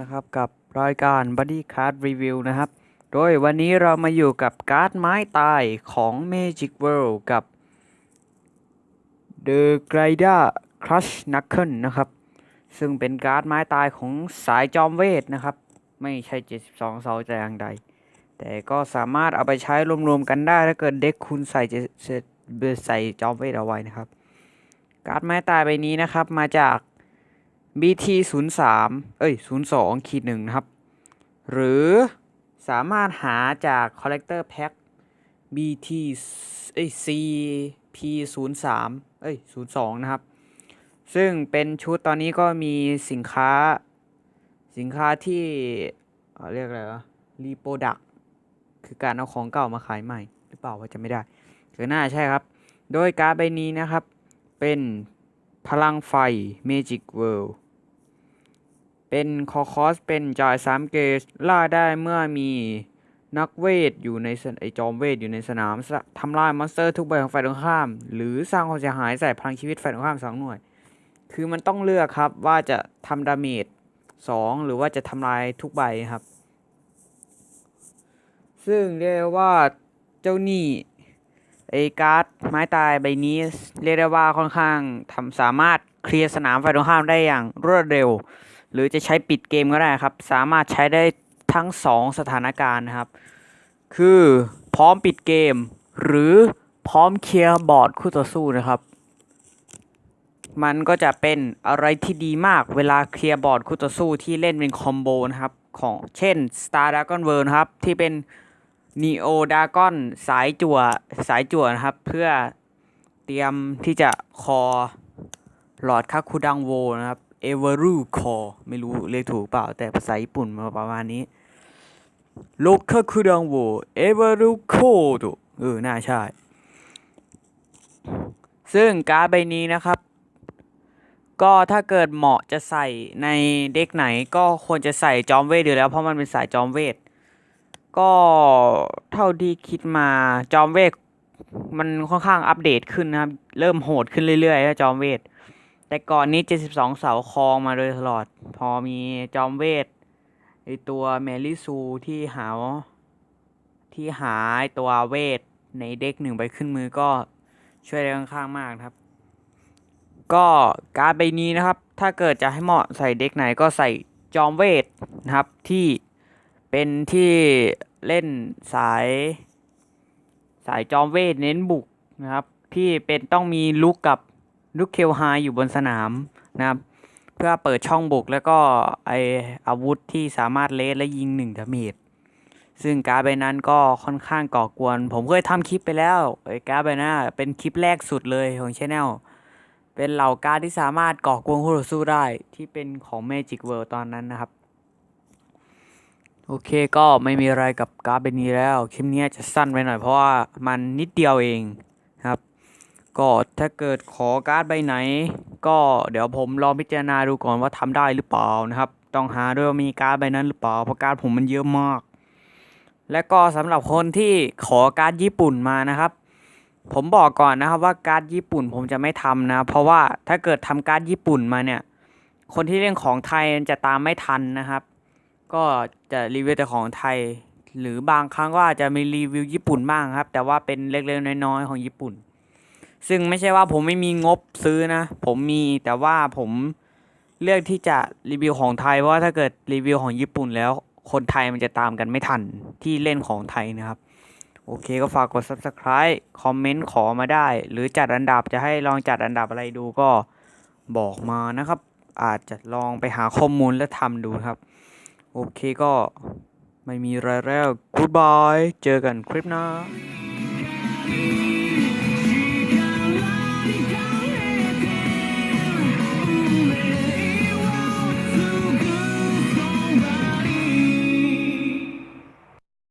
นะครับกับรายการ Buddy Card Review นะครับ โดยวันนี้เรามาอยู่กับการ์ดไม้ตายของ Magic World กับ The g r i d a Crush Knuckle นะครับ ซึ่งเป็นการ์ดไม้ตายของสายจอมเวทนะครับ ไม่ใช่ 72 เสาแต่อย่างใด แต่ก็สามารถเอาไปใช้รวมๆกันได้ ถ้าเกิดเด็กคุณใส่จะใส่จอมเวทเอาไว้นะครับ การ์ดไม้ตายใบนี้นะครับมาจาก BT 0 3 เอ้ย0 2ขีดหนึ่งนะครับ หรือสามารถหาจาก Collector Pack BT เอ้ย CP 0 3 เอ้ย0 2 นะครับ ซึ่งเป็นชุดตอนนี้ก็มีสินค้าสินค้าที่เเรียกอะไรวะรีโปรดักคือการเอาของเก่ามาขายใหม่ หรือเปล่าว่าจะไม่ได้คือน่าใช่ครับ โดยการ์ดใบนี้นะครับ เป็นพลังไฟ Magic World เป็นคอคอสเป็นจอย3เกจล่าได้เมื่อมีนักเวทอยู่ในไอจอมเวทอยู่ในสนามทำลายมอนสเตอร์ทุกใบของฝ่ายตรงข้าม หรือสร้างความเสียหายใส่พลังชีวิตฝ่ายตรงข้ามสองหน่วย คือมันต้องเลือกครับว่าจะทำดาเมจสองหรือว่าจะทำลายทุกใบครับ ซึ่งเรียกว่าเจ้าหนี่ไอการ์ดไม้ตายใบนี้เรียกได้ว่าค่อนข้างทำสามารถเคลียร์สนามฝ่ายตรงข้ามได้อย่างรวดเร็ว หรือจะใช้ปิดเกมก็ได้ครับ สามารถใช้ได้ทั้ง 2 สถานการณ์นะครับ คือพร้อมปิดเกม หรือพร้อมเคลียร์บอร์ดคู่ต่อสู้นะครับ มันก็จะเป็นอะไรที่ดีมากเวลาเคลียร์บอร์ดคู่ต่อสู้ที่เล่นเป็นคอมโบนะครับ ของเช่น Star Dragon World นครับ ที่เป็น Neo Dragon สายจั่วสายจั่วนะครับ เพื่อเตรียมที่จะคอหลอดคาคุดังโวนะครับ เอเวอรูคอไม่รู้เรียกถูกเปล่า แต่ภาษาญี่ปุ่นมาประมาณนี้โลคาคุดังโวเอเวอรูโคโดเออ น่าใช่ ซึ่งการ์ดใบนี้นะครับ ก็ถ้าเกิดเหมาะจะใส่ในเด็กไหนก็ควรจะใส่จอมเวทอยู่แล้ว เพราะมันเป็นสายจอมเวท ก็เท่าที่คิดมาจอมเวทมันค่อนข้างอัปเดตขึ้นนะครับ เริ่มโหดขึ้นเรื่อยๆแล้วจอมเวท แต่ก่อนนี้ 72 เสาคลองมาโดยตลอด พอมีจอมเวทไอตัวเมลิซูที่หาที่หาตัวเวทในเด็กหนึ่งไปขึ้นมือก็ช่วยได้ค่อนข้างมากครับ ก็การใบนี้นะครับ ถ้าเกิดจะให้เหมาะใส่เด็กไหนก็ใส่จอมเวทนะครับที่เป็นที่เล่นสายสายจอมเวทเน้นบุกนะครับ ที่เป็นต้องมีลุกกับ ลุกเคลไฮอยู่บนสนามนะครับ เพื่อเปิดช่องบุกแล้วก็ไออาวุธที่สามารถเลสและยิงหนึ่งดาเมจซึ่งการ์ดใบนั้นก็ค่อนข้างก่อกวน ผมเคยทำคลิปไปแล้วไอการ์ดใบนั้นเป็นคลิปแรกสุดเลยของช anel เป็นเหล่าการ์ดที่สามารถก่อกวนคู่ต่อสู้ได้ที่เป็นของ Magic World ตอนนั้นนะครับโอเคก็ไม่มีอะไรกับการ์ดใบนี้แล้ว คลิปนี้จะสั้นไปหน่อยเพราะว่ามันนิดเดียวเอง ก็ถ้าเกิดขอการ์ดใบไหน ก็เดี๋ยวผมลองพิจารณาดูก่อนว่าทำได้หรือเปล่านะครับ ต้องหาด้วยว่ามีการ์ดใบนั้นหรือเปล่าเพราะการ์ดผมมันเยอะมาก และก็สำหรับคนที่ขอการ์ดญี่ปุ่นมานะครับ ผมบอกก่อนนะครับว่าการ์ดญี่ปุ่นผมจะไม่ทำนะ เพราะว่าถ้าเกิดทำการ์ดญี่ปุ่นมาเนี่ย คนที่เล่นของไทยจะตามไม่ทันนะครับ ก็จะรีวิวแต่ของไทย หรือบางครั้งก็อาจจะมีรีวิวญี่ปุ่นบ้างครับ แต่ว่าเป็นเล็กๆน้อยๆของญี่ปุ่น ซึ่งไม่ใช่ว่าผมไม่มีงบซื้อนะ ผมมีแต่ว่าผมเลือกที่จะรีวิวของไทย เพราะว่าถ้าเกิดรีวิวของญี่ปุ่นแล้ว คนไทยมันจะตามกันไม่ทันที่เล่นของไทยนะครับ โอเคก็ฝากกด subscribe คอมเมนต์ขอมาได้ หรือจัดอันดับจะให้ลองจัดอันดับอะไรดูก็บอกมานะครับ อาจจะลองไปหาข้อมูลและทำดูครับ โอเคก็ไม่มีอะไรแล้ว goodbye เจอกันคลิปหน้า